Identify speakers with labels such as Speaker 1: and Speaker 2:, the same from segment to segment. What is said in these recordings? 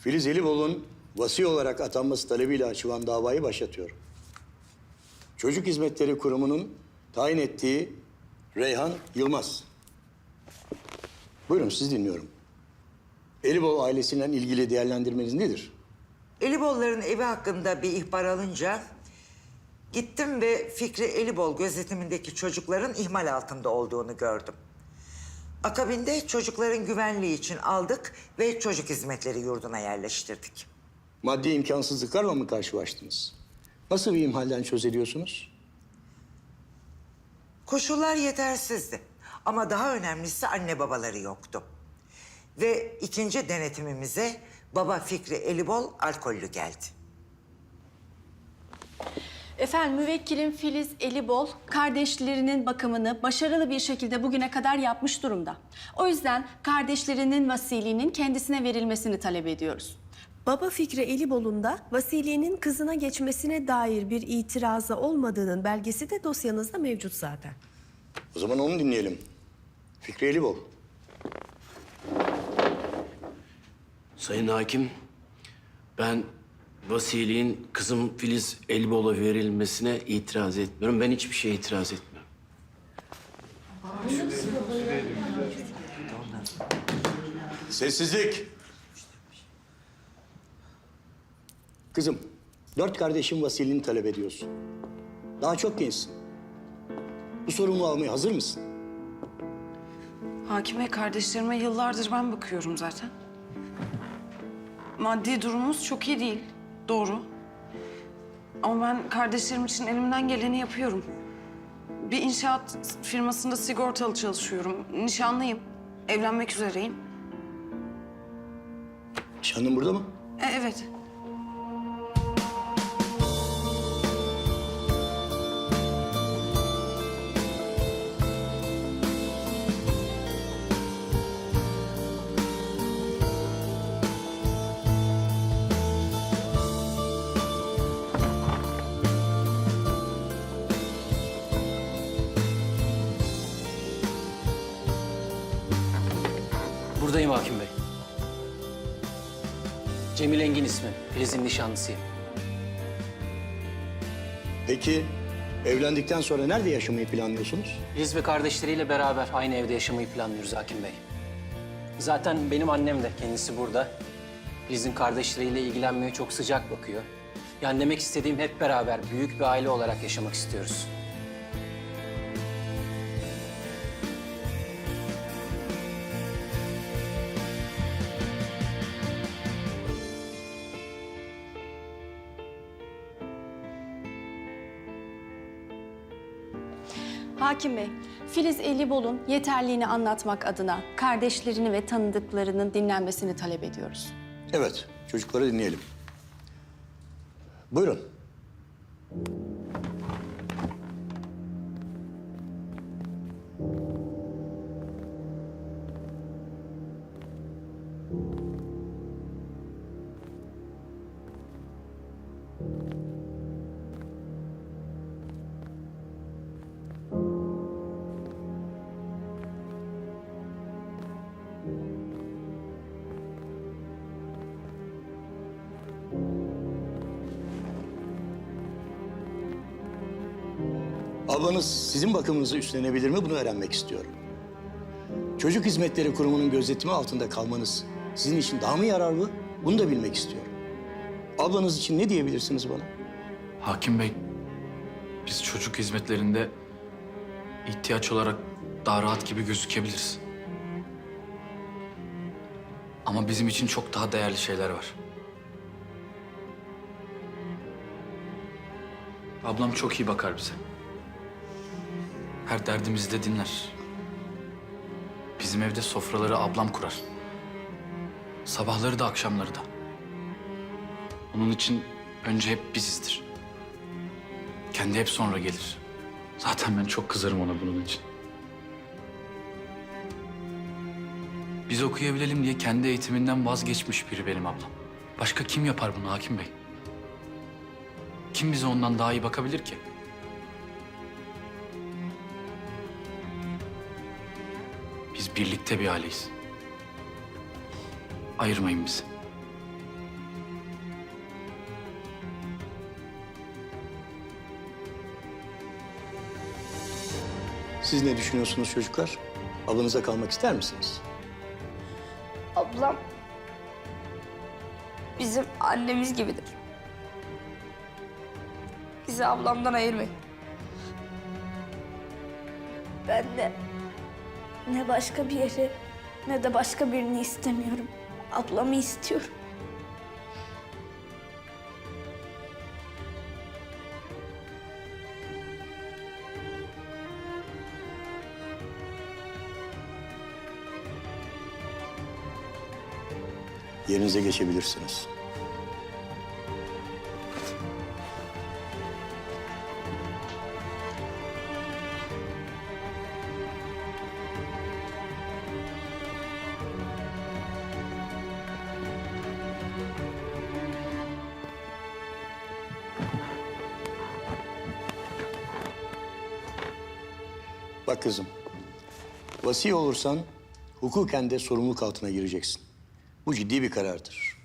Speaker 1: Filiz Elibolu'nun vasi olarak atanması talebiyle açılan davayı başlatıyorum. Çocuk Hizmetleri Kurumu'nun tayin ettiği Reyhan Yılmaz. Buyurun siz dinliyorum. Elibol ailesinden ilgili değerlendirmeniz nedir?
Speaker 2: Elibolların evi hakkında bir ihbar alınca gittim ve Fikri Elibol gözetimindeki çocukların ihmal altında olduğunu gördüm. Akabinde çocukların güvenliği için aldık ve çocuk hizmetleri yurduna yerleştirdik.
Speaker 1: Maddi imkansızlıklarla mı karşılaştınız? Nasıl bir imhalden söz ediyorsunuz?
Speaker 2: Koşullar yetersizdi ama daha önemlisi anne babaları yoktu. Ve ikinci denetimimize baba Fikri Elibol alkollü geldi.
Speaker 3: Efendim müvekkilim Filiz Elibol kardeşlerinin bakımını başarılı bir şekilde bugüne kadar yapmış durumda. O yüzden kardeşlerinin vasiliğinin kendisine verilmesini talep ediyoruz.
Speaker 4: Baba Fikri Elibol'un da vasiliğinin kızına geçmesine dair bir itirazı olmadığının belgesi de dosyanızda mevcut zaten.
Speaker 1: O zaman onu dinleyelim. Fikri Elibol.
Speaker 5: Sayın Hakim, ben vasiliğin kızım Filiz Elbol'a verilmesine itiraz etmiyorum. Ben hiçbir şeye itiraz etmiyorum.
Speaker 1: Sessizlik. Kızım, dört kardeşin vasiliğini talep ediyorsun. Daha çok gençsin. Bu sorumluluğu almaya hazır mısın?
Speaker 6: Hakime kardeşlerime yıllardır ben bakıyorum zaten. Maddi durumumuz çok iyi değil. Doğru. Ama ben kardeşlerim için elimden geleni yapıyorum. Bir inşaat firmasında sigortalı çalışıyorum. Nişanlıyım. Evlenmek üzereyim.
Speaker 1: Nişanlın burada mı?
Speaker 6: E, evet.
Speaker 7: Buradayım hakim bey. Cemil Engin ismi. Filiz'in nişanlısıyım.
Speaker 1: Peki evlendikten sonra nerede yaşamayı planlıyorsunuz?
Speaker 7: Filiz ve kardeşleriyle beraber aynı evde yaşamayı planlıyoruz hakim bey. Zaten benim annem de kendisi burada. Filiz'in kardeşleriyle ilgilenmeye çok sıcak bakıyor. Yani demek istediğim hep beraber büyük bir aile olarak yaşamak istiyoruz.
Speaker 3: Hakim Bey, Filiz Elibol'un yeterliğini anlatmak adına kardeşlerini ve tanıdıklarının dinlenmesini talep ediyoruz.
Speaker 1: Evet, çocukları dinleyelim. Buyurun. Ablanız sizin bakımınızı üstlenebilir mi? Bunu öğrenmek istiyorum. Çocuk Hizmetleri Kurumu'nun gözetimi altında kalmanız sizin için daha mı yararlı? Bunu da bilmek istiyorum. Ablanız için ne diyebilirsiniz bana?
Speaker 8: Hakim Bey, biz çocuk hizmetlerinde ihtiyaç olarak daha rahat gibi gözükebiliriz. Ama bizim için çok daha değerli şeyler var. Ablam çok iyi bakar bize. Her derdimizi de dinler. Bizim evde sofraları ablam kurar. Sabahları da akşamları da. Onun için önce hep bizizdir. Kendi hep sonra gelir. Zaten ben çok kızarım ona bunun için. Biz okuyabilelim diye kendi eğitiminden vazgeçmiş biri benim ablam. Başka kim yapar bunu Hakim Bey? Kim bize ondan daha iyi bakabilir ki? Biz birlikte bir aileyiz. Ayırmayın bizi.
Speaker 1: Siz ne düşünüyorsunuz çocuklar? Ablanıza kalmak ister misiniz?
Speaker 9: Ablam bizim annemiz gibidir. Bizi ablamdan ayırmayın. Ben de ne başka bir yeri ne de başka birini istemiyorum. Ablamı istiyorum.
Speaker 1: Yerinize geçebilirsiniz. Bak kızım, vasi olursan hukuken de sorumluluk altına gireceksin. Bu ciddi bir karardır.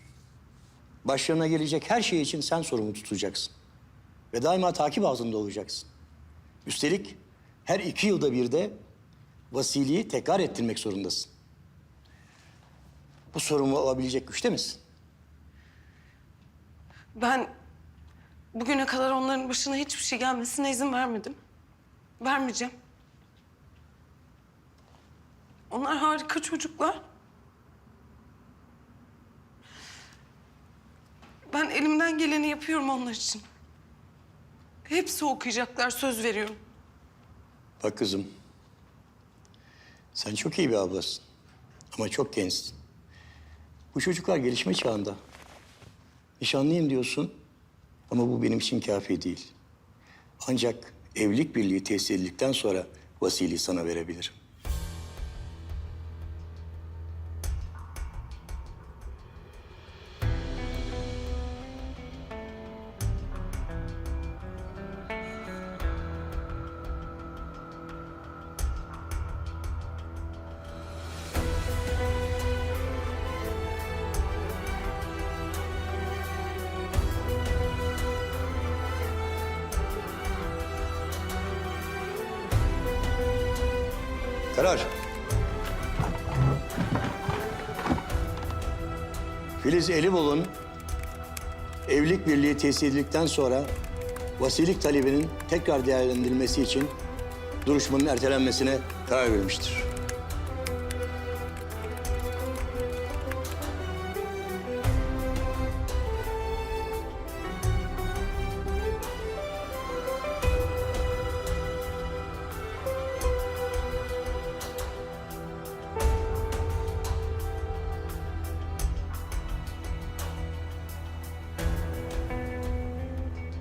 Speaker 1: Başlarına gelecek her şey için sen sorumlu tutacaksın. Ve daima takip altında olacaksın. Üstelik her iki yılda bir de vasiliği tekrar ettirmek zorundasın. Bu sorumlu olabilecek güçte misin?
Speaker 6: Ben bugüne kadar onların başına hiçbir şey gelmesine izin vermedim. Vermeyeceğim. Onlar harika çocuklar. Ben elimden geleni yapıyorum onlar için. Hepsi okuyacaklar, söz veriyorum.
Speaker 1: Bak kızım, sen çok iyi bir ablasın ama çok gençsin. Bu çocuklar gelişme çağında. Nişanlıyım diyorsun ama bu benim için kafi değil. Ancak evlilik birliği tesis edildikten sonra vasiliği sana verebilirim. Karar. Filiz Elibol'un evlilik birliği tesis edildikten sonra vasilik talebinin tekrar değerlendirilmesi için duruşmanın ertelenmesine karar vermiştir.